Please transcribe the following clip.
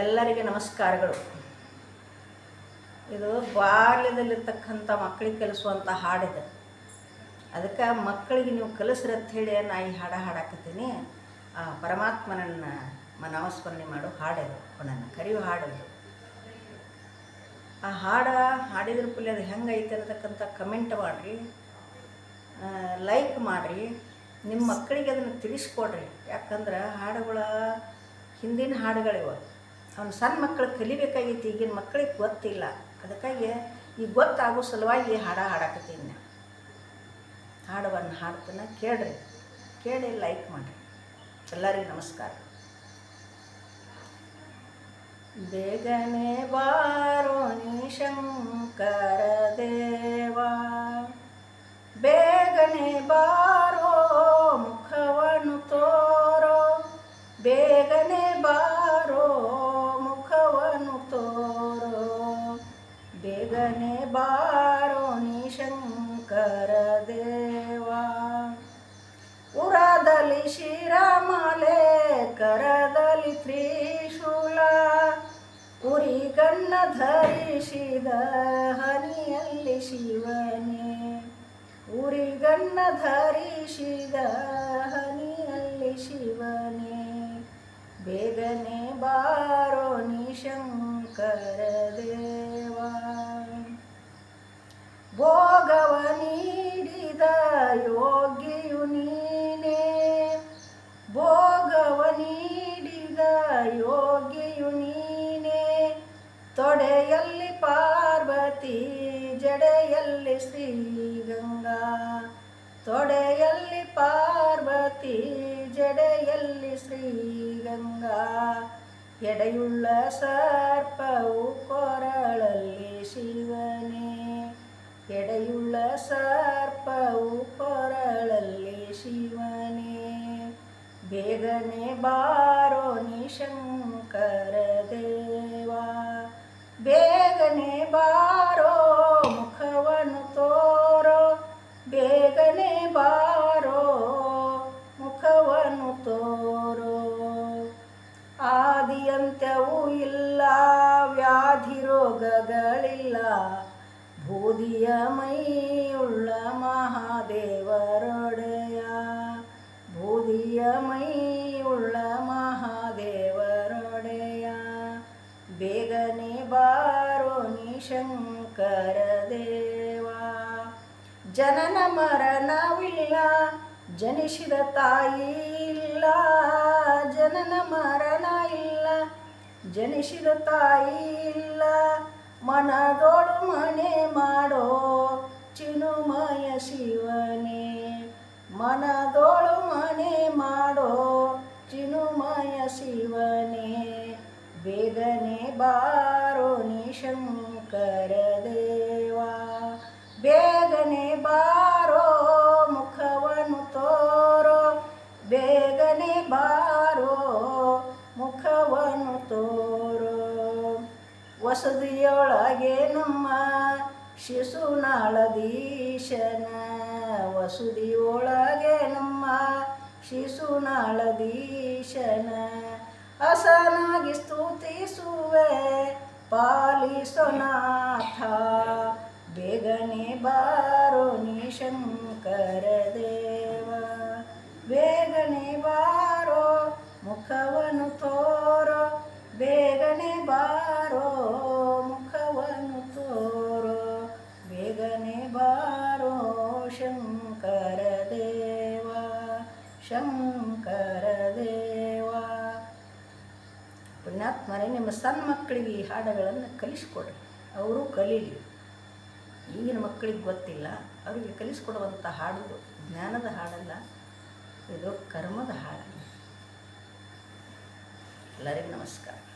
ಎಲ್ಲರಿಗೆ ನಮಸ್ಕಾರಗಳು. ಇದು ಬಾಲ್ಯದಲ್ಲಿರ್ತಕ್ಕಂಥ ಮಕ್ಕಳಿಗೆ ಕಲಿಸುವಂಥ ಹಾಡಿದೆ. ಅದಕ್ಕೆ ಮಕ್ಕಳಿಗೆ ನೀವು ಕಲಿಸ್ರಿ ಅಂತ ಹೇಳಿ ನಾ ಈ ಹಾಡ ಹಾಡಾಕತ್ತೀನಿ. ಆ ಪರಮಾತ್ಮನನ್ನು ಮನಾಮಸ್ಮರಣೆ ಮಾಡೋ ಹಾಡಿದು ಅವನನ್ನು ಕರೆಯುವ ಇದು. ಆ ಹಾಡ ಹಾಡಿದ್ರ ಪುಲಿ ಅದು ಹೆಂಗೈತೆ ಅಂತಕ್ಕಂಥ ಕಮೆಂಟ್ ಮಾಡಿರಿ. ಲೈಕ್ ಮಾಡಿರಿ. ನಿಮ್ಮ ಮಕ್ಕಳಿಗೆ ಅದನ್ನು ತಿಳಿಸ್ಕೊಡ್ರಿ. ಯಾಕಂದ್ರೆ ಹಾಡುಗಳ, ಹಿಂದಿನ ಹಾಡುಗಳಿವೆ ಅವ್ನು ಸಣ್ಣ ಮಕ್ಕಳು ಕಲಿಬೇಕಾಗಿತ್ತು ಈಗಿನ ಮಕ್ಕಳಿಗೆ ಗೊತ್ತಿಲ್ಲ. ಅದಕ್ಕಾಗಿ ಈ ಗೊತ್ತಾಗೋ ಸಲುವಾಗಿ ಹಾಡ ಹಾಡಾಕತ್ತೀನಿ ಹಾಡುವನ್ನು ಹಾಡವನ್ನು ಹಾಡ್ತಾನೆ ಕೇಳ್ರಿ. ಕೇಳಿ ಲೈಕ್ ಮಾಡಿರಿ. ಎಲ್ಲರಿಗೂ ನಮಸ್ಕಾರ. ಬೇಗನೆ ಬಾರೋ ಶಂಕರ ದೇವಾ. ಬೇಗನೆ ಬಾರೋ ಬಾರೋ ನೀ ಶಂಕರ ದೇವಾ ಉರದಲ್ಲಿ ಶಿರಮಲೆ ಕರದಲ್ಲಿ ತ್ರಿಶೂಲ. ಉರಿಗಣ್ಣ ಧರಿಸಿದ ಹನಿಯಲ್ಲಿ ಶಿವನೇ. ಉರಿಗಣ್ಣ ಧರಿಸಿದ ಹನಿಯಲ್ಲಿ ಶಿವನೇ. ಬೇಗನೆ ಬಾರೋ ನೀ ಶಂಕರ ದೇವಾ ಶ್ರೀಗಂಗಾ ತೊಡೆಯಲ್ಲಿ ಪಾರ್ವತಿ ಜಡೆಯಲ್ಲಿ ಶ್ರೀಗಂಗಾ ಎಡೆಯುಳ್ಳ ಸರ್ಪವು ಕೊರಳಲ್ಲಿ ಶಿವನೇ ಎಡೆಯುಳ್ಳ ಸರ್ಪವು ಕೊರಳಲ್ಲಿ ಶಿವನೇ ಬೇಗನೆ ಬಾರೋ ನೀ ತೋರೋ. ಆದಿಯಂತ್ಯವೂ ಇಲ್ಲ, ವ್ಯಾಧಿ ರೋಗಗಳಿಲ್ಲ. ಬೂದಿಯ ಮೈಯುಳ್ಳ ಮಹಾದೇವರೊಡೆಯ. ಬೂದಿಯ ಮೈಯುಳ್ಳ ಮಹಾದೇವರೊಡೆಯ. ಬೇಗನೆ ಬಾರೋ ನಿಶಂಕರ ದೇವ. ಜನನ ಮರಣವಿಲ್ಲ, ಜನಿಸಿದ ತಾಯಿ ಇಲ್ಲ, ಜನನ ಮರಣ ಇಲ್ಲ, ಜನಿಸಿದ ತಾಯಿ ಇಲ್ಲ, ಮನದೋಳು ಮನೆ ಮಾಡೋ ಚಿನುಮಯ ಶಿವನೇ, ಮನದೋಳು ಮನೆ ಮಾಡೋ ಚಿನುಮಯ ಶಿವನೇ, ಬೇಗನೆ ಬಾರೋ ನೀ ವಸದಿಯೊಳಗೆ ನಮ್ಮ ಶಿಶುನಾಳದೀಶನ ವಸುದಿಯೊಳಗೆ ನಮ್ಮ ಶಿಶುನಾಳದೀಶನ ಹಸನಾಗಿ ಸ್ತುತಿಸುವೆ ಪಾಲಿಸೋನಾಥ ಬೇಗನೆ ಬಾರೋ ನೀ ಶಂಕರ ದೇವ ಶಂಕರ ದೇವ. ಪುಣ್ಯಾತ್ಮರೇ, ನಿಮ್ಮ ಸಣ್ಣ ಮಕ್ಕಳಿಗೆ ಈ ಹಾಡುಗಳನ್ನು ಕಲಿಸ್ಕೊಡ್ರಿ. ಅವರು ಕಲೀಲಿ. ಈಗಿನ ಮಕ್ಕಳಿಗೆ ಗೊತ್ತಿಲ್ಲ. ಅವರಿಗೆ ಕಲಿಸ್ಕೊಡುವಂಥ ಹಾಡು ಜ್ಞಾನದ ಹಾಡಲ್ಲ. ಇದು ಕರ್ಮದ ಹಾಡಲ್ಲ ಎಲ್ಲರಿಗೂ ನಮಸ್ಕಾರ.